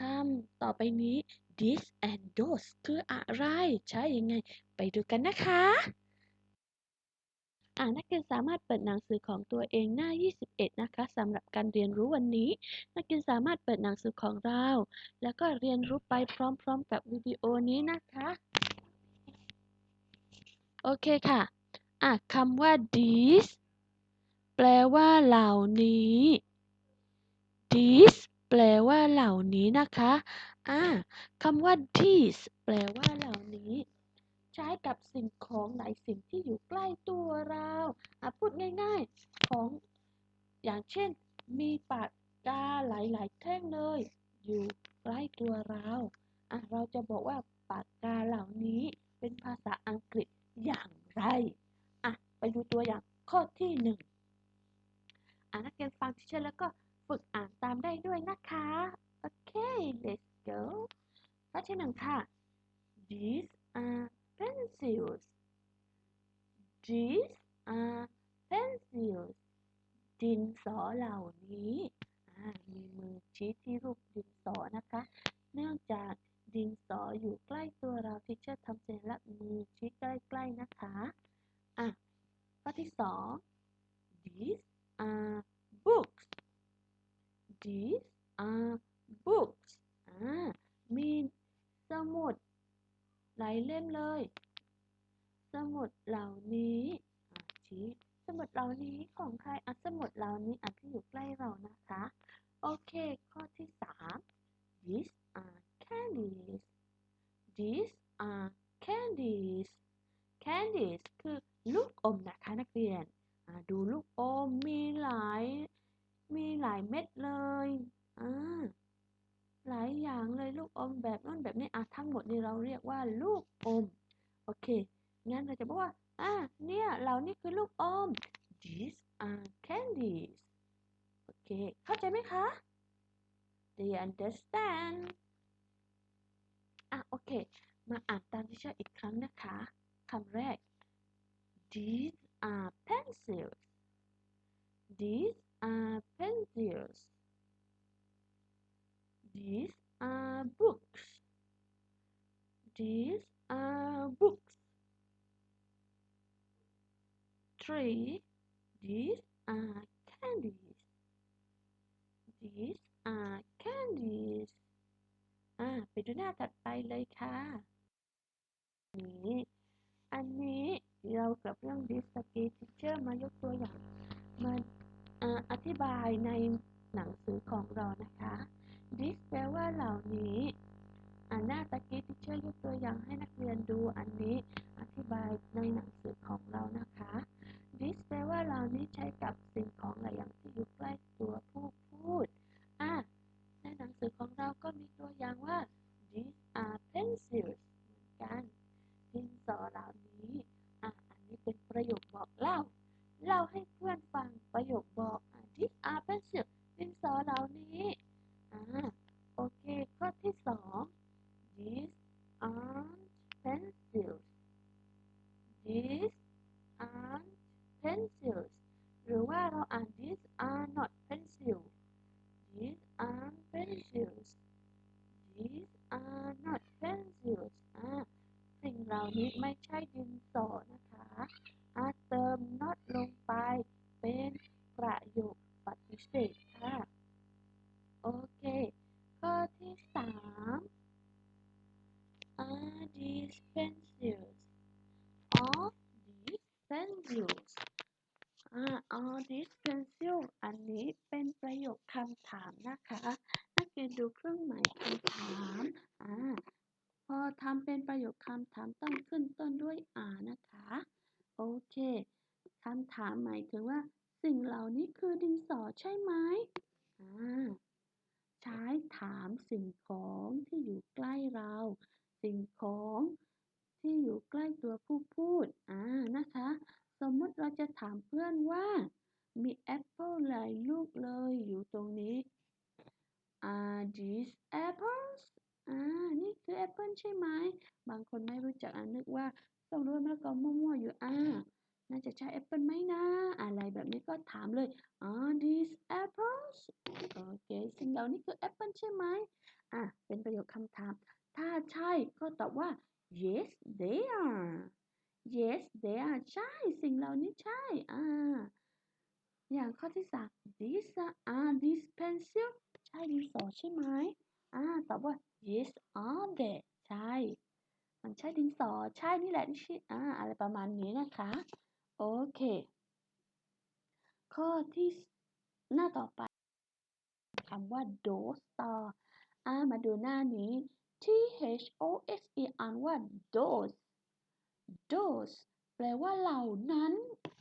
คำต่อไปนี้ this and those คืออะไร ใช้ยังไง ไปดูกันนะคะอ่านักเรียนสามารถเปิดหนังสือของตัวเองหน้า 21 นะคะสำหรับการเรียนรู้วันนี้ นักเรียนสามารถเปิดหนังสือของเรา แล้วก็เรียนรู้ไปพร้อม ๆ กับวิดีโอนี้นะคะ โอเคค่ะอะคำว่า this แปลว่าเหล่านี้ this แปลว่าเหล่านี้นะคะอ่าคำว่า this แปลว่าเหล่านี้ ใช้กับสิ่งของหลายสิ่งที่อยู่ใกล้ตัวเราอะพูดง่ายๆ ของ อย่างเช่น มีปากกาหลายๆ แท่งเลย อยู่ใกล้ตัวเราอะเราจะบอกว่าปากกาเหล่านี้เป็นภาษาอังกฤษอย่างไรอะไปดูตัวอย่างข้อที่หนึ่งอะนักเรียนฟังที่เช่นแล้วก็ ฝึกอ่านตามได้ด้วยนะคะ โอเค let's go ข้อที่หนึ่งค่ะ these are pencils these are pencils ดินสอเหล่านี้มีมือชี้ที่รูปดินสอนะคะ เนื่องจากดินสออยู่ใกล้ตัวเราทิเชอร์ทำสัญลักษณ์มือชี้ใกล้ๆนะคะ อะข้อที่สอง these are books these are books อ่ามีสมุด หลายเล่มเลย สมุดเหล่านี้ชี้สมุดเหล่านี้ของใครอะสมุดเหล่านี้อะที่อยู่ใกล้เรานะคะ โอเค ข้อที่สาม these are candies these are candies candies คือลูกอมนะคะนักเรียน ดูลูกอมมีหลาย มีหลายเม็ดเลยอ่าหลายอย่างเลยลูก อมแบบนั้นแบบนี้อะทั้งหมดนี้เราเรียกว่าลูกอม โอเค งั้นเราจะบอกว่าอ่าเนี่ยเหล่านี้คือลูกอม these are candies โอเค เข้าใจไหมคะ Do you understand อะโอเค มาอ่านตามที่เชื่ออีกครั้งนะคะคำแรก these are pencils these are pencils these are books these are books three these are candies these are candies อ่าไปดูหน้าถัดไปเลยค่ะนี้อันนี้เรากับเรื่อง this skill teacher มายกตัวอย่างมาอ่าอธิบายในหนังสือของเรานะคะ this แปลว่าเหล่านี้อ่าหน้าตะกี้ที่เชื่อยกตัวอย่างให้นักเรียนดูอันนี้อธิบายในหนังสือของเรานะคะ this แปลว่าเหล่านี้ใช้กับสิ่งของหลายอย่างที่อยู่ใกล้ these aren't pencils หรือว่าเราอ่าน these are not pencils these aren't pencils these are not pencils อ่าสิ่งเหล่านี้ไม่ใช่ดินสอนะคะอาเติม not ลงไป เป็นประโยคปฏิเสธค่ะ โอเค ข้อที่สาม are these pencils of these pencils อ่า are these pencils อันนี้เป็นประโยคคำถามนะคะ นักเรียนดูเครื่องหมายคำถามอ่าพอทำเป็นประโยคคำถามต้องขึ้นต้นด้วย are นะคะ โอเคคำถามหมายถึงว่า สิ่งเหล่านี้ คือดินสอใช่ไหมอ่าใช้ถามสิ่งของที่อยู่ใกล้เรา สิ่งของที่อยู่ใกล้ตัวผู้พูดอ่านะคะ สมมติเราจะถามเพื่อนว่า มีแอปเปิลหลายลูกเลยอยู่ตรงนี้ Are these apples อ่า นี่คือแอปเปิลใช่ไหม บางคนไม่รู้จักอ่านึกว่า ต้องรู้มะละกอมั่วๆอยู่อ่า น่าจะใช่แอปเปิลไหมนะ อะไรแบบนี้ก็ถามเลย Are these apples โอเคสิ่งเหล่านี้คือแอปเปิลใช่ไหมอะ เป็นประโยคคำถาม ถ้าใช่ก็ตอบว่า yes they are yes they are ใช่ สิ่งเหล่านี้ใช่ อ่า อย่างข้อที่สาม these are are these pencil ใช่ดินสอใช่ไหมอ่า ตอบว่า yes are they ใช่ มันใช่ดินสอ ใช่นี่แหละนี่ใช่อ่า อะไรประมาณนี้นะคะ โอเค ข้อที่หน้าต่อไปคำว่า those ต่ออามาดูหน้านี้ T H O S E อ่านว่า those those แปลว่าเหล่านั้น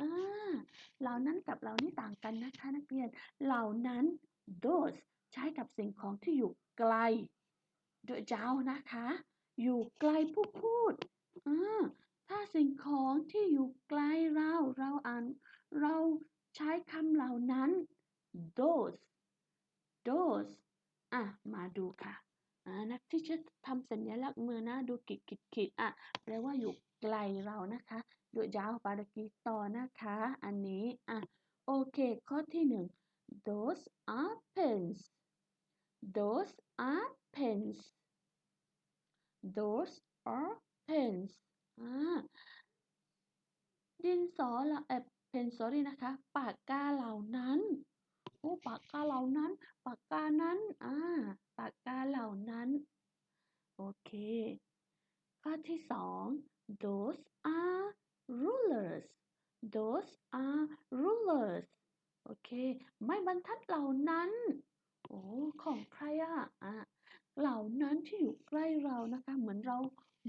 อ่าเหล่านั้นกับเหล่านี้ต่างกันนะคะนักเรียน เหล่านั้น those ใช้กับสิ่งของที่อยู่ไกลโดยเจ้านะคะ อยู่ไกลผู้พูดอ่า ถ้าสิ่งของที่อยู่ไกลเราเราอ่านเราใช้คำเหล่านั้น those those อะ มาดูค่ะอ่านักที่จะทำสัญลักษณ์มือนะดูขีดขีดขีดอะแปลว่าอยู่ไกลเรานะคะดยยาวปารากีต่อนะคะ อันนี้อะโอเค ข้อที่หนึ่ง those are pens those are pens those are pens อ่า ดินสอละเออเพน sorry นะคะ ปากกาเหล่านั้น โอ้ ปากกาเหล่านั้น ปากกานั้น อ่า ปากกาเหล่านั้น โอเค ข้อที่สอง those are rulers those are rulers โอเค ไม้บรรทัดเหล่านั้น โอ้ ของใครอะอะเหล่านั้นที่อยู่ใกล้เรานะคะ เหมือนเรา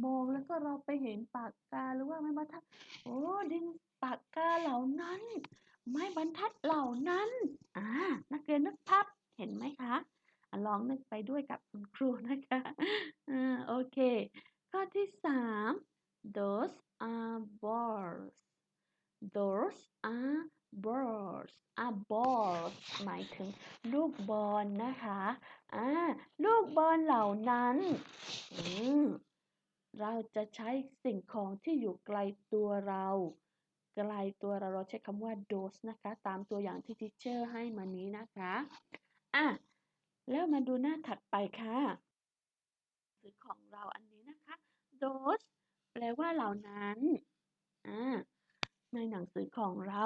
มองแล้วก็เราไปเห็นปากกาหรือว่าไม้บรรทัด โอ้ดินปากกาเหล่านั้น ไม้บรรทัดเหล่านั้น อ่า นักเรียนนึกภาพเห็นไหมคะลองนึกไปด้วยกับคุณครูนะคะอ่าโอเค ข้อที่สาม those are balls those are balls อ่า balls หมายถึงลูกบอลนะคะ อ่า ลูกบอลเหล่านั้น อืม เราจะใช้สิ่งของที่อยู่ไกลตัวเราไกลตัวเราเราใช้คำว่า those นะคะ ตามตัวอย่างที่ทิเชอร์ให้มานี้นะคะอะแล้วมาดูหน้าถัดไปค่ะสือของเราอันนี้นะคะ those แปลว่าเหล่านั้นอ่าในหนังสือของเรา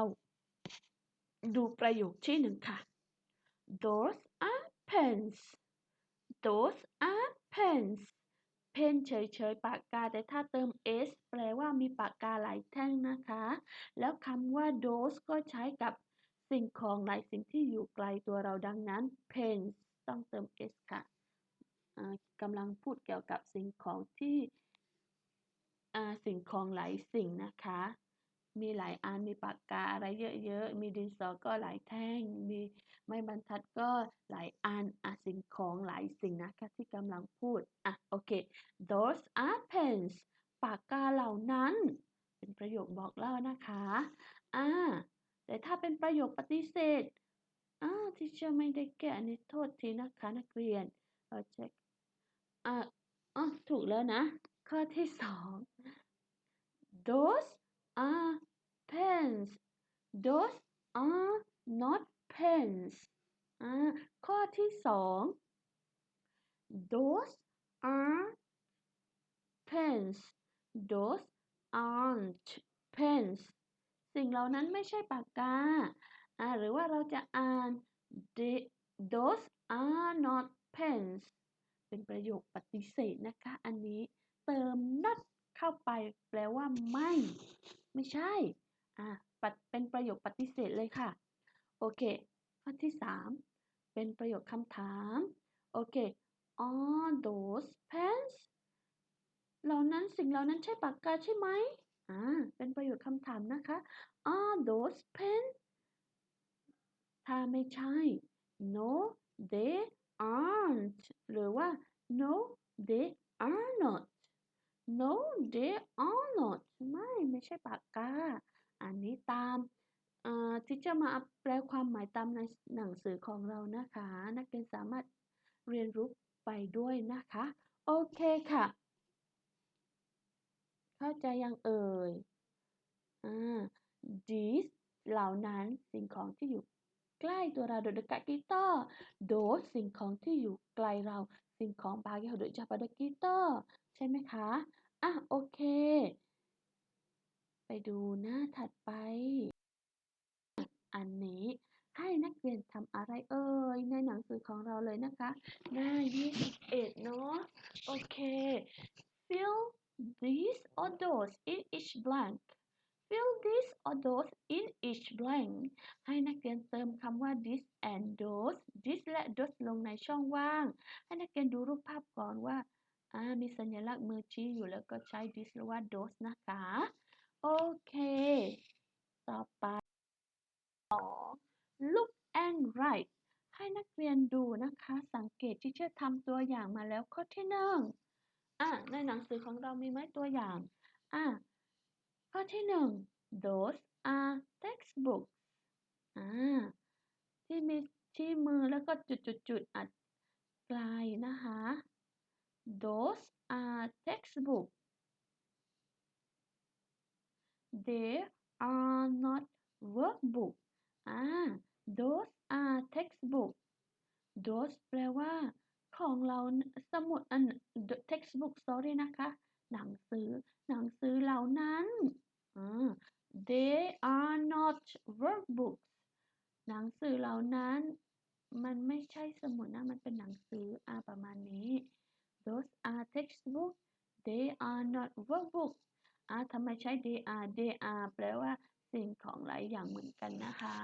ดูประโยคที่หนึ่งค่ะ those are pens those are pens เพนเฉยๆปากกา แต่ถ้าเติม s แปลว่ามีปากกาหลายแท่งนะคะ แล้วคำว่า dose ก็ใช้กับสิ่งของหลายสิ่งที่อยู่ไกลตัวเราดังนั้น pens ต้องเติม s ค่ะกำลังพูดเกี่ยวกับสิ่งของที่สิ่งของหลายสิ่งนะคะ มีหลายอันมีปากกาอะไรเยอะๆ มีดินสอก็หลายแท่ง มีไม้บรรทัดก็หลายอันอะสิ่งของหลายสิ่งนะคะที่กำลังพูดอะโอเค those are pens ปากกาเหล่านั้น เป็นประโยคบอกเล่านะคะอ่าแต่ถ้าเป็นประโยคปฏิเสธอ่าที่เชื่อไม่ได้แก้อันนี้โทษทีนะคะนักเรียนเราเช็คอ่าอ๋อถูกแล้วนะ ข้อที่สอง those are pens those are not pens อ่าข้อที่สอง those are pens those aren't pens สิ่งเหล่านั้นไม่ใช่ปากกาอ่าหรือว่าเราจะอ่าน those are not pens เป็นประโยคปฏิเสธนะคะ อันนี้เติม not เข้าไปแปลว่าไม่ ไม่ใช่ อ่าเป็นประโยคปฏิเสธเลยค่ะ โอเค ข้อที่ 3 เป็นประโยคคำถาม โอเค are those pens เหล่านั้นสิ่งเหล่านั้นใช่ปากกาใช่ไหมอ่า เป็นประโยคคำถามนะคะ are those pens ถ้าไม่ใช่ no they aren't หรือว่า no they are not no they are not ไม่ ไม่ใช่ปากกา อันนี้ตามที่จะมาแปลความหมายตามในหนังสือของเรานะคะ นักเรียนสามารถเรียนรู้ไปด้วยนะคะ โอเคค่ะ เข้าใจยังเอ่ยอ่า these เหล่านั้นสิ่งของที่อยู่ใกล้ตัวเราโดย dekat kita those สิ่งของที่อยู่ไกลเรา สิ่งของ bahagia duduk jauh pada kita ใช่ไหมคะ อะ โอเค ไปดูหน้าถัดไป อันนี้ให้นักเรียนทำอะไรเอ่ยในหนังสือของเราเลยนะคะ หน้า 21 เนาะโอเค fill these or those in each blank fill this or those in each blank ให้นักเรียนเติมคำว่า this and those this และ those ลงในช่องว่าง ให้นักเรียนดูรูปภาพก่อนว่า มีสัญลักษณ์มือชี้อยู่แล้วก็ใช้ this หรือว่า those นะคะ เค ต่อไป look and write ให้นักเรียนดูนะคะ สังเกตที่เชื่อทำตัวอย่างมาแล้วข้อที่หนึ่งอะ ในหนังสือของเรามีไหมตัวอย่าง อะ ข้อที่หนึ่ง those are textbooks อ่า ที่มีที่มือแล้วก็จุดๆๆอัดกลายนะคะ those are textbooks they are not workbook อ่า those are textbook those แปลว่า ของเราสมุดอัน textbook sorry นะคะ หนังสือ หนังสือเหล่านั้น they are not workbooks หนังสือเหล่านั้น มันไม่ใช่สมุดนะ มันเป็นหนังสืออ่าประมาณนี้ those are textbook they are not workbooks. อ่าทำไมใช้ they are they are แปลว่าสิ่งของหลายอย่างเหมือนกันนะคะ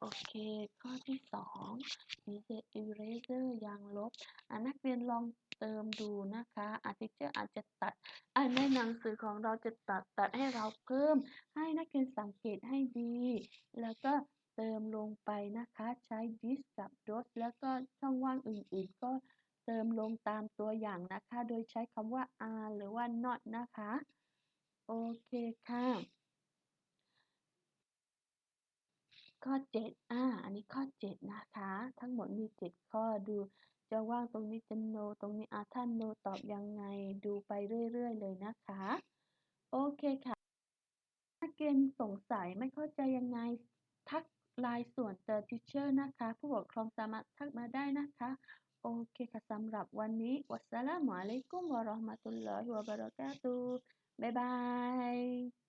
โอเค ข้อที่สองมีเศษ eraser ยางลบอ่านักเรียนลองเติมดูนะคะอาทิเจอร์อาจจะตัดอ่าในหนังสือของเราจะตัดตัดให้เราเพิ่ม ให้นักเรียนสังเกตให้ดี แล้วก็เติมลงไปนะคะ ใช้ this กับ dot แล้วก็ช่องว่างอื่นๆก็ เติมลงตามตัวอย่างนะคะ โดยใช้คำว่า are หรือว่า not นะคะ โอเคค่ะ ข้อ 7 อ่า อันนี้ข้อ 7 นะคะ ทั้งหมดมี 7 ข้อดู จะว่างตรงนี้จะ no ตรงนี้อาถ้า no ตอบยังไง ดูไปเรื่อย ๆ เลยนะคะ โอเคค่ะนักเรียนสงสัยไม่เข้าใจยังไง ทักไลน์ส่วนเตอร์ทิเชอร์นะคะ ผู้ปกครองสามารถทักมาได้นะคะ โอเคค่ะสำหรับวันนี้ วัสสลามุอะลัยกุมวะเราะห์มะตุลลอฮิวะบะเราะกาตุบ๊ายบาย